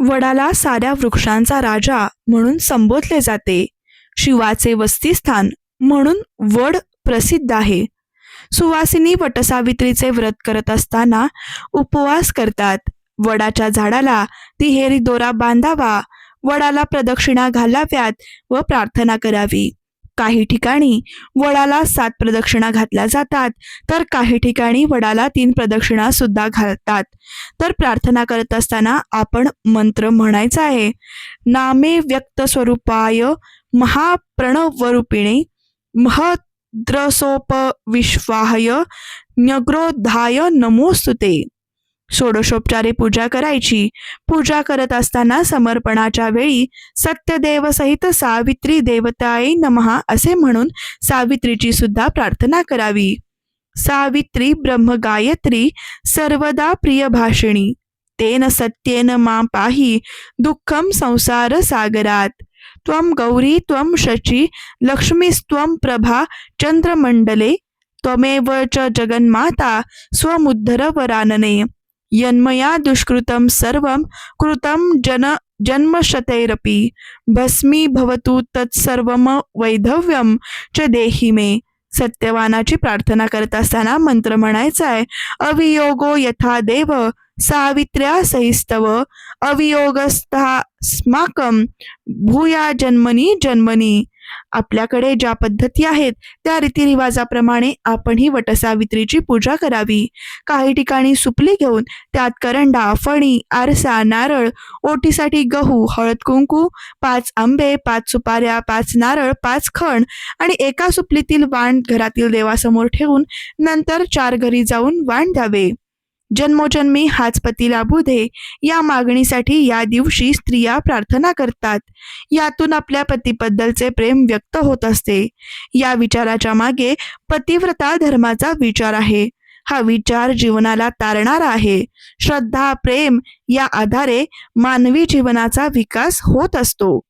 वडाला साऱ्या वृक्षांचा राजा म्हणून संबोधले जाते. शिवाचे वस्तीस्थान म्हणून वड प्रसिद्ध आहे. सुवासिनी वटसावित्रीचे व्रत करत असताना उपवास करतात. वडाच्या झाडाला तिहेरी दोरा बांधावा वडाला प्रदक्षिणा घालाव्यात व प्रार्थना करावी. काही ठिकाणी वडाला सात प्रदक्षिणा घातल्या जातात तर काही ठिकाणी वडाला तीन प्रदक्षिणा सुद्धा घालतात. तर प्रार्थना करत असताना आपण मंत्र म्हणायचा आहे नामे व्यक्त स्वरूपाय महाप्रणवरूपिणे महद्रसोपविश्वाय न्यग्रोधाय नमोस्तुते. षोडशोपचारे पूजा करायची. पूजा करत असताना समर्पणाच्या वेळी सत्यदेव सहित सावित्री देवताई नमहा असे म्हणून सावित्रीची सुद्धा प्रार्थना करावी. सावित्री ब्रह्मगायत्री सर्वदा प्रिय भाषिणी. तेन सत्येन मा पाही दुःखम संसार सागरात. त्वं गौरी त्वं शची लक्ष्मीस्त्वं प्रभा चंद्रमंडले त्वमेव च जगन्माता स्वमुद्धर वरानने. यन्मया दुष्कृतं सर्वं कृतं जन जन्मशतैरपि। भस्मी भवतु तत्सर्वम वैधव्यम च देहि मे। सत्यवानाची प्रार्थना करत असताना मंत्र म्हणायचा आहे अवियोगो यथा देव सावित्र्या सहिस्तव। अवियोगस्थास्माकं भूया जन्मनी जन्मनी। आपल्याकडे ज्या पद्धती आहेत त्या रीतिरिवाजाप्रमाणे आपणही वटसावित्रीची पूजा करावी. काही ठिकाणी सुपली घेऊन त्यात करंडा फणी आरसा नारळ ओटीसाठी गहू हळद कुंकू पाच आंबे पाच सुपाऱ्या पाच नारळ पाच खण आणि एका सुपलीतील वाण घरातील देवासमोर ठेवून नंतर चार घरी जाऊन वाण द्यावे. जन्मोजन्मी हाच पती लाभू दे या मागणीसाठी या दिवशी स्त्रिया प्रार्थना करतात. यातून आपल्या पतीबद्दलचे प्रेम व्यक्त होत असते. या विचाराच्या मागे पतिव्रता धर्माचा विचार आहे. हा विचार जीवनाला तारणारा आहे. श्रद्धा प्रेम या आधारे मानवी जीवनाचा विकास होत असतो.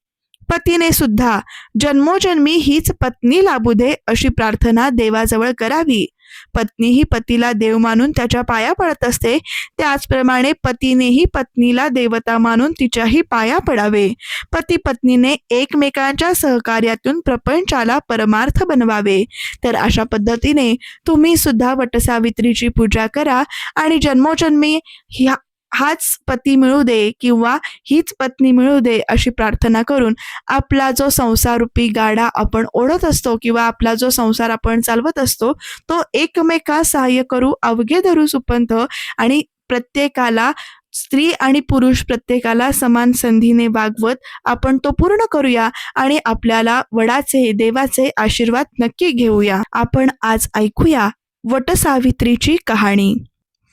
पतीने सुद्धा जन्मोजन्मी हीच पत्नी लाभू दे अशी प्रार्थना देवाजवळ करावी. पत्नीही पतीला देव मानून त्याच्या पाया पडत असते. त्याचप्रमाणे पतीनेही पत्नीला देवता मानून तिच्याही पाया पडावे. पती पत्नीने एकमेकांच्या सहकार्यातून प्रपंचाला परमार्थ बनवावे. तर अशा पद्धतीने तुम्ही सुद्धा वटसावित्रीची पूजा करा आणि जन्मोजन्मी ह्या हाच पती मिळू दे किंवा हीच पत्नी मिळू दे अशी प्रार्थना करून आपला जो संसारूपी गाडा आपण ओढत असतो किंवा आपला जो संसार आपण चालवत असतो तो एकमेका सहाय्य करू अवघे धरू सुपंथ आणि प्रत्येकाला स्त्री आणि पुरुष प्रत्येकाला समान संधीने वागवत आपण तो पूर्ण करूया आणि आपल्याला वडाचे देवाचे आशीर्वाद नक्की घेऊया. आपण आज ऐकूया वटसावित्रीची कहाणी.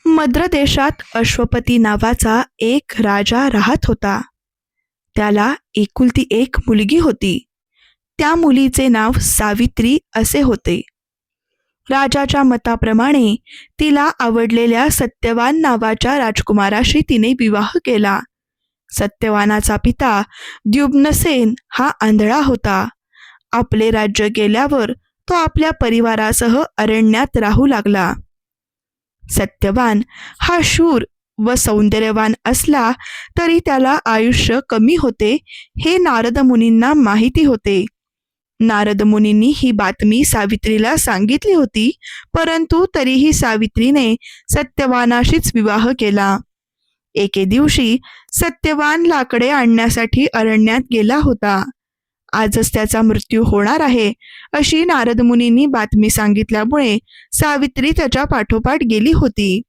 मद्र देशात अश्वपती नावाचा एक राजा राहत होता. त्याला एकुलती एक मुलगी होती. त्या मुलीचे नाव सावित्री असे होते. राजाच्या मताप्रमाणे तिला आवडलेल्या सत्यवान नावाच्या राजकुमाराशी तिने विवाह केला. सत्यवानाचा पिता द्युम्नसेन हा आंधळा होता. आपले राज्य गेल्यावर तो आपल्या परिवारासह अरण्यात राहू लागला. सत्यवान हा शूर व सौंदर्यवान असला तरी त्याला आयुष्य कमी होते हे नारद मुनींना माहिती होते. नारद मुनींनी ही बातमी सावित्रीला सांगितली होती परंतु तरीही सावित्रीने सत्यवानाशीच विवाह केला. एके दिवशी सत्यवान लाकडे आणण्यासाठी अरण्यात गेला होता. आजच त्याचा मृत्यू होणार आहे अशी नारद मुनींनी बातमी सांगितल्यामुळे सावित्री त्याच्या पाठोपाठ गेली होती.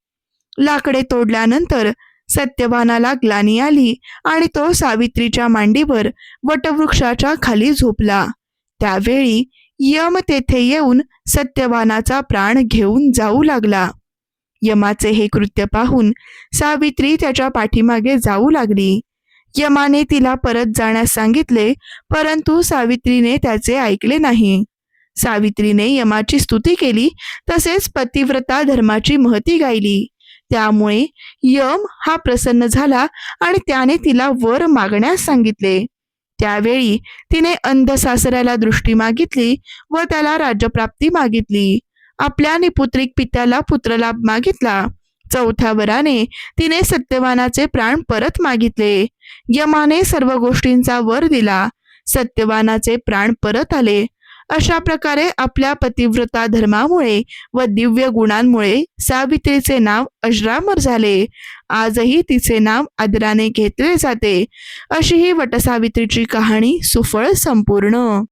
लाकडे तोडल्यानंतर सत्यवानाला ग्लानी आली आणि तो सावित्रीच्या मांडीवर वटवृक्षाच्या खाली झोपला. त्यावेळी यम तेथे येऊन सत्यवानाचा प्राण घेऊन जाऊ लागला. यमाचे हे कृत्य पाहून सावित्री त्याच्या पाठीमागे जाऊ लागली. यमाने तिला परत जाण्यास सांगितले परंतु सावित्रीने त्याचे ऐकले नाही. सावित्रीने यमाची स्तुती केली तसेच पतिव्रता धर्माची महती गायली. त्यामुळे यम हा प्रसन्न झाला आणि त्याने तिला वर मागण्यास सांगितले. त्यावेळी तिने अंध सासऱ्याला दृष्टी मागितली व त्याला राज्यप्राप्ती मागितली. आपल्या निपुत्रिक पित्याला पुत्रलाभ मागितला. चौथ्या वराने तिने सत्यवानाचे प्राण परत मागितले. यमाने सर्व गोष्टींचा वर दिला. सत्यवानाचे प्राण परत आले. अशा प्रकारे आपल्या पतिव्रता धर्मामुळे व दिव्य गुणांमुळे सावित्रीचे नाव अजरामर झाले. आजही तिचे नाव आदराने घेतले जाते. अशी ही वटसावित्रीची कहाणी सुफळ संपूर्ण.